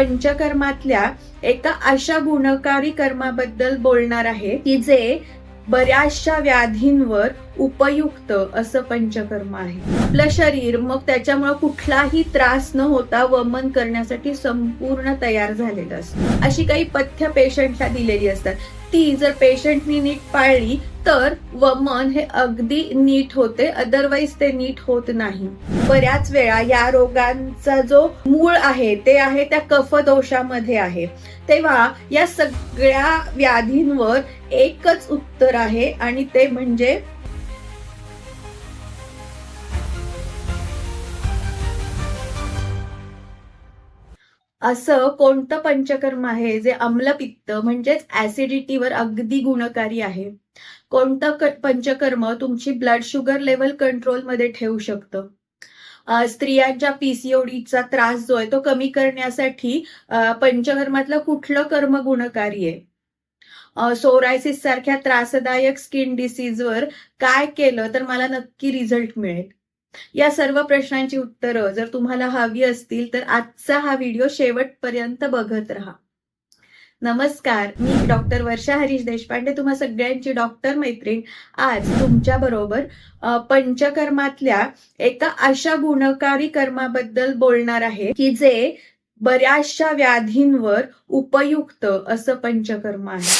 पंचकर्मातल्या एका अशा गुणकारी कर्माबद्दल बोलणार आहे की जे बऱ्याचशा व्याधींवर उपयुक्त असं पंचकर्म आहे. आपलं शरीर मग त्याच्यामुळे कुठलाही त्रास न होता वमन करण्यासाठी संपूर्ण तयार झालेलं असतं. अशी काही पथ्य पेशंटला दिलेली असतात. ती जर पेशंटनी नीट पाळली तर वमन हे अगदी नीट होते अदरवाईज ते नीट होत नाही. बऱ्याच वेळा या रोगांचा जो मूळ आहे ते आहे त्या कफदोषामध्ये आहे. तेव्हा या सगळ्या व्याधींवर एकच उत्तर आहे आणि ते म्हणजे असं कोणतं पंचकर्म आहे जे आम्लपित्त म्हणजेच ऍसिडिटीवर अगदी गुणकारी आहे? कोणतं पंचकर्म तुमची ब्लड शुगर लेवल कंट्रोलमध्ये ठेवू शकतं? स्त्रियांच्या पीसीओडीचा त्रास जो आहे तो कमी करण्यासाठी पंचकर्मातलं कुठलं कर्म गुणकारी आहे सोरायसिस सारख्या त्रासदायक स्किन डिसीजवर काय केलं तर मला नक्की रिझल्ट मिळेल? या सर्व प्रश्नांची उत्तरं जर तुम्हाला हवी असतील तर आजचा हा व्हिडिओ शेवटपर्यंत बघत राहा. नमस्कार मी डॉक्टर वर्षा हरीश देशपांडे तुम्हा सगळ्यांची डॉक्टर मैत्रीण. आज तुमच्या बरोबर पंचकर्मातल्या एका अशा गुणकारी कर्माबद्दल बोलणार आहे की जे बऱ्याचशा व्याधींवर उपयुक्त असं पंचकर्म आहे.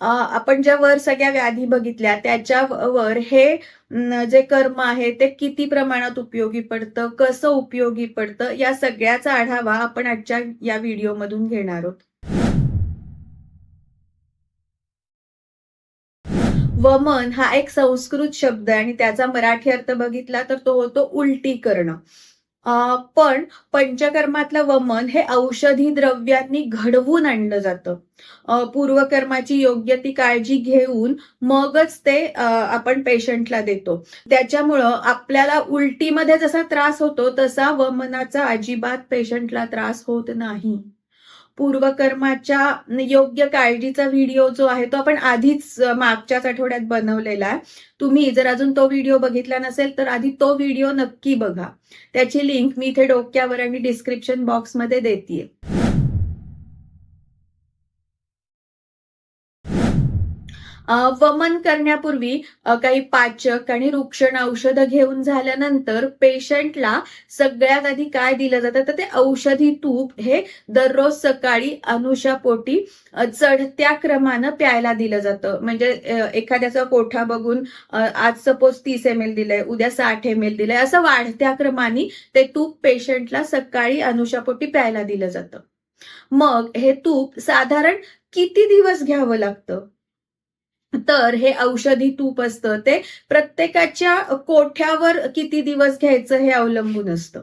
आपण ज्या वर सगळ्या व्याधी बघितल्या त्याच्यावर हे जे कर्म आहे ते किती प्रमाणात उपयोगी पडतं कसं उपयोगी पडतं या सगळ्याचा आढावा आपण आजच्या या व्हिडिओमधून घेणार आहोत. वमन हा एक संस्कृत शब्द आहे आणि त्याचा मराठी अर्थ बघितला तर तो होतो उलटी करणं पण पंचकर्मातलं वमन हे औषधी द्रव्यांनी घडवून आणलं जातं. पूर्वकर्माची योग्य ती काळजी घेऊन मगच ते आपण पेशंटला देतो. त्याच्यामुळं आपल्याला उलटीमध्ये जसा त्रास होतो तसा वमनाचा अजिबात पेशंटला त्रास होत नाही. पूर्वकर्माच्या योग्य काळजीचा व्हिडिओ जो आहे तो आपण आधीच मागच्याच आठवड्यात बनवलेला आहे. तुम्ही जर अजून तो व्हिडिओ बघितला नसेल तर आधी तो व्हिडिओ नक्की बघा. त्याची लिंक मी इथे डोक्यावर आणि डिस्क्रिप्शन बॉक्समध्ये देते वमन करण्यापूर्वी काही पाचक आणि रुक्षण औषधं घेऊन झाल्यानंतर पेशंटला सगळ्यात आधी काय दिलं जातं? तर ते औषधी तूप हे दररोज सकाळी अनुषापोटी चढत्या क्रमानं प्यायला दिलं जातं. म्हणजे एखाद्याचा कोठा बघून आज सपोज तीस एम एल दिलंय उद्या साठ एम एल दिलंय असं वाढत्या क्रमाने ते तूप पेशंटला सकाळी अनुषापोटी प्यायला दिलं जातं. मग हे तूप साधारण किती दिवस घ्यावं लागतं? तर हे औषधी तूप असतं. ते प्रत्येकाच्या कोठ्यावर किती दिवस घ्यायचं हे अवलंबून असतं.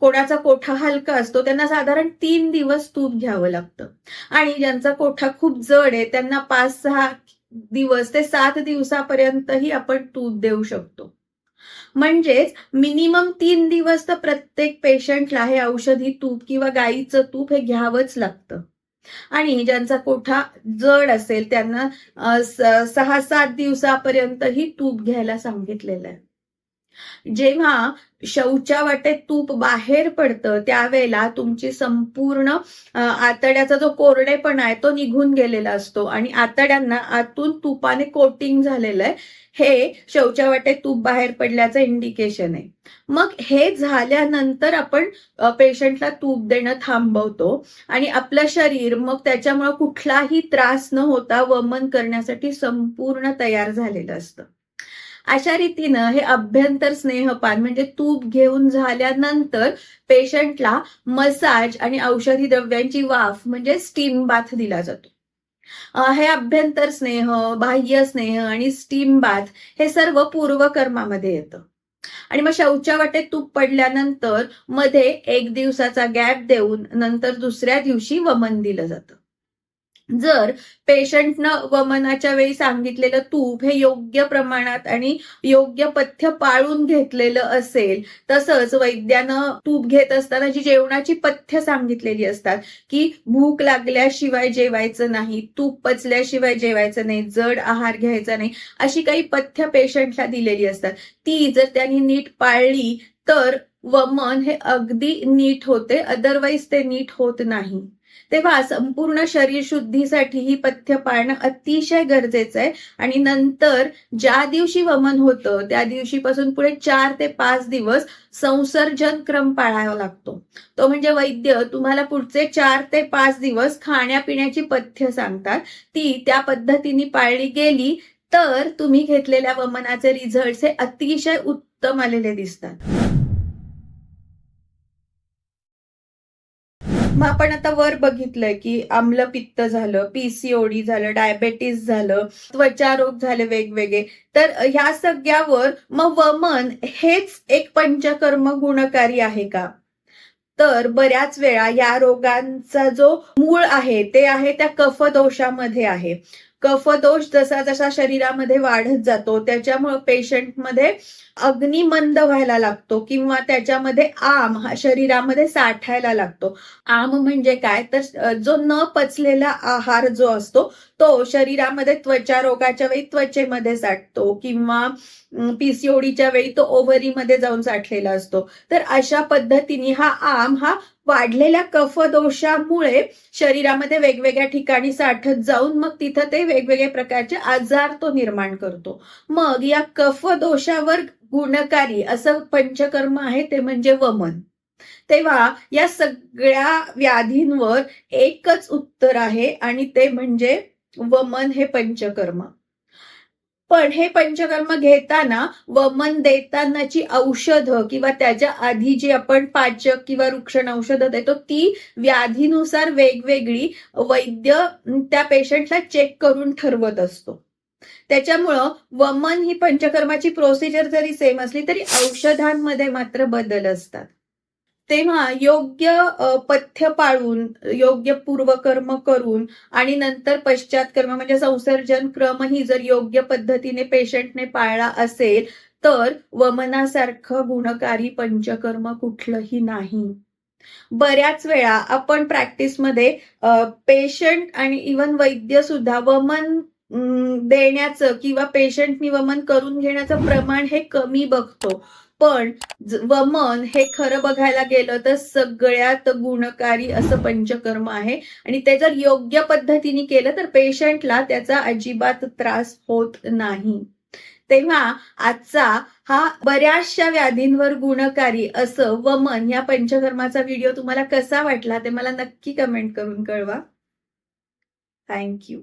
कोणाचा कोठा हलका असतो त्यांना साधारण तीन दिवस तूप घ्यावं लागतं. आणि ज्यांचा कोठा खूप जड आहे त्यांना पाच सहा दिवस ते सात दिवसापर्यंतही आपण तूप देऊ शकतो. म्हणजेच मिनिमम तीन दिवस तर प्रत्येक पेशंटला हे औषधी तूप किंवा गाईचं तूप हे घ्यावंच लागतं. आणि ज्यांचा कोठा जड असेल त्यांना सहा सात दिवसापर्यंतही तूप घ्यायला सांगितलेलं आहे. जेव्हा शौचा वाटेत तूप बाहेर पडतं त्यावेळेला तुमची संपूर्ण आतड्याचा जो कोरडेपणा आहे तो निघून गेलेला असतो. आणि आतड्यांना आतून तुपाने कोटिंग झालेलं आहे हे शौचा वाटेत तूप बाहेर पडल्याचं इंडिकेशन आहे. मग हे झाल्यानंतर आपण पेशंटला तूप देणं थांबवतो. आणि आपलं शरीर मग त्याच्यामुळे कुठलाही त्रास न होता वमन करण्यासाठी संपूर्ण तयार झालेलं असतं. अशा रीतीनं हे अभ्यंतर स्नेहपान म्हणजे तूप घेऊन झाल्यानंतर पेशंटला मसाज आणि औषधी द्रव्यांची वाफ म्हणजे स्टीम बाथ दिला जातो. हे अभ्यंतर स्नेह बाह्य स्नेह आणि स्टीम बाथ हे सर्व पूर्वकर्मामध्ये येतं. आणि मग शौच्या वाटेत तूप पडल्यानंतरमध्ये एक दिवसाचा गॅप देऊन नंतर दुसऱ्या दिवशी वमन दिलं जातं. जर पेशंटनं वमनाच्या वेळी सांगितलेलं तूप हे योग्य प्रमाणात आणि योग्य पथ्य पाळून घेतलेलं असेल तसंच वैद्यानं तूप घेत असताना जी जेवणाची पथ्य सांगितलेली असतात की भूक लागल्याशिवाय जेवायचं नाही तूप पचल्याशिवाय जेवायचं नाही जड आहार घ्यायचा नाही अशी काही पथ्य पेशंटला दिलेली असतात. ती जर त्यांनी नीट पाळली तर वमन हे अगदी नीट होते अदरवाईज ते नीट होत नाही. तेव्हा संपूर्ण शरीर शुद्धीसाठी ही पथ्य पाळणं अतिशय गरजेचं आहे. आणि नंतर ज्या दिवशी वमन होतं त्या दिवशीपासून पुढे चार ते पाच दिवस संसर्जन क्रम पाळावा लागतो. तो म्हणजे वैद्य तुम्हाला पुढचे चार ते पाच दिवस खाण्यापिण्याची पथ्य सांगतात. ती त्या पद्धतीने पाळली गेली तर तुम्ही घेतलेल्या वमनाचे रिझल्ट हे अतिशय उत्तम आलेले दिसतात. मग आपण आता वर बघितलंय की आम्लपित्त झालं पीसीओडी झालं डायबेटीस झालं त्वचा रोग झाले वेगवेगळे. तर ह्या सगळ्यावर मग वमन हेच एक पंचकर्म गुणकारी आहे का? तर बऱ्याच वेळा या रोगांचा जो मूळ आहे ते आहे त्या कफदोषामध्ये आहे. कफदोष जसा जसा शरीरामध्ये वाढत जातो त्याच्यामुळे पेशंटमध्ये अग्निमंद व्हायला लागतो किंवा त्याच्यामध्ये आम हा शरीरामध्ये साठायला लागतो. आम म्हणजे काय? तर जो न पचलेला आहार जो असतो तो शरीरामध्ये त्वचा रोगाच्या वेळी त्वचेमध्ये साठतो किंवा पीसीओडीच्या वेळी तो ओव्हरीमध्ये जाऊन साठलेला असतो. तर अशा पद्धतीने हा आम हा वाढलेल्या कफदोषामुळे शरीरामध्ये वेगवेगळ्या ठिकाणी साठत जाऊन मग तिथं ते वेगवेगळ्या प्रकारचे आजार तो निर्माण करतो. मग या कफदोषावर गुणकारी असं पंचकर्म आहे ते म्हणजे वमन. तेव्हा या सगळ्या व्याधींवर एकच उत्तर आहे आणि ते म्हणजे वमन हे पंचकर्म. पण हे पंचकर्म घेताना वमन देतानाची औषधं किंवा त्याच्या आधी जी आपण पाचक किंवा वृक्षण औषधं देतो ती व्याधीनुसार वेगवेगळी वैद्य त्या पेशंटला चेक करून ठरवत असतो. त्याच्यामुळं वमन ही पंचकर्माची प्रोसिजर जरी सेम असली तरी औषधांमध्ये मात्र बदल असतात. तेव्हा योग्य पथ्य पाळून योग्य पूर्वकर्म करून आणि नंतर पश्चातकर्म म्हणजे संसर्जन क्रम ही जर योग्य पद्धतीने पेशंटने पाळला असेल तर वमनासारखं गुणकारी पंचकर्म कुठलंही नाही. बऱ्याच वेळा आपण प्रॅक्टिसमध्ये पेशंट आणि इवन वैद्य सुद्धा वमन देण्याचं किंवा पेशंटनी वमन करून घेण्याचं प्रमाण हे कमी बघतो. पण वमन हे खरं बघायला गेलं तर सगळ्यात गुणकारी असं पंचकर्म आहे. आणि ते जर योग्य पद्धतीने केलं तर पेशंटला त्याचा अजिबात त्रास होत नाही. तेव्हा आजचा हा बऱ्याचशा व्याधींवर गुणकारी असं वमन या पंचकर्माचा व्हिडिओ तुम्हाला कसा वाटला ते मला नक्की कमेंट करून कळवा. थँक्यू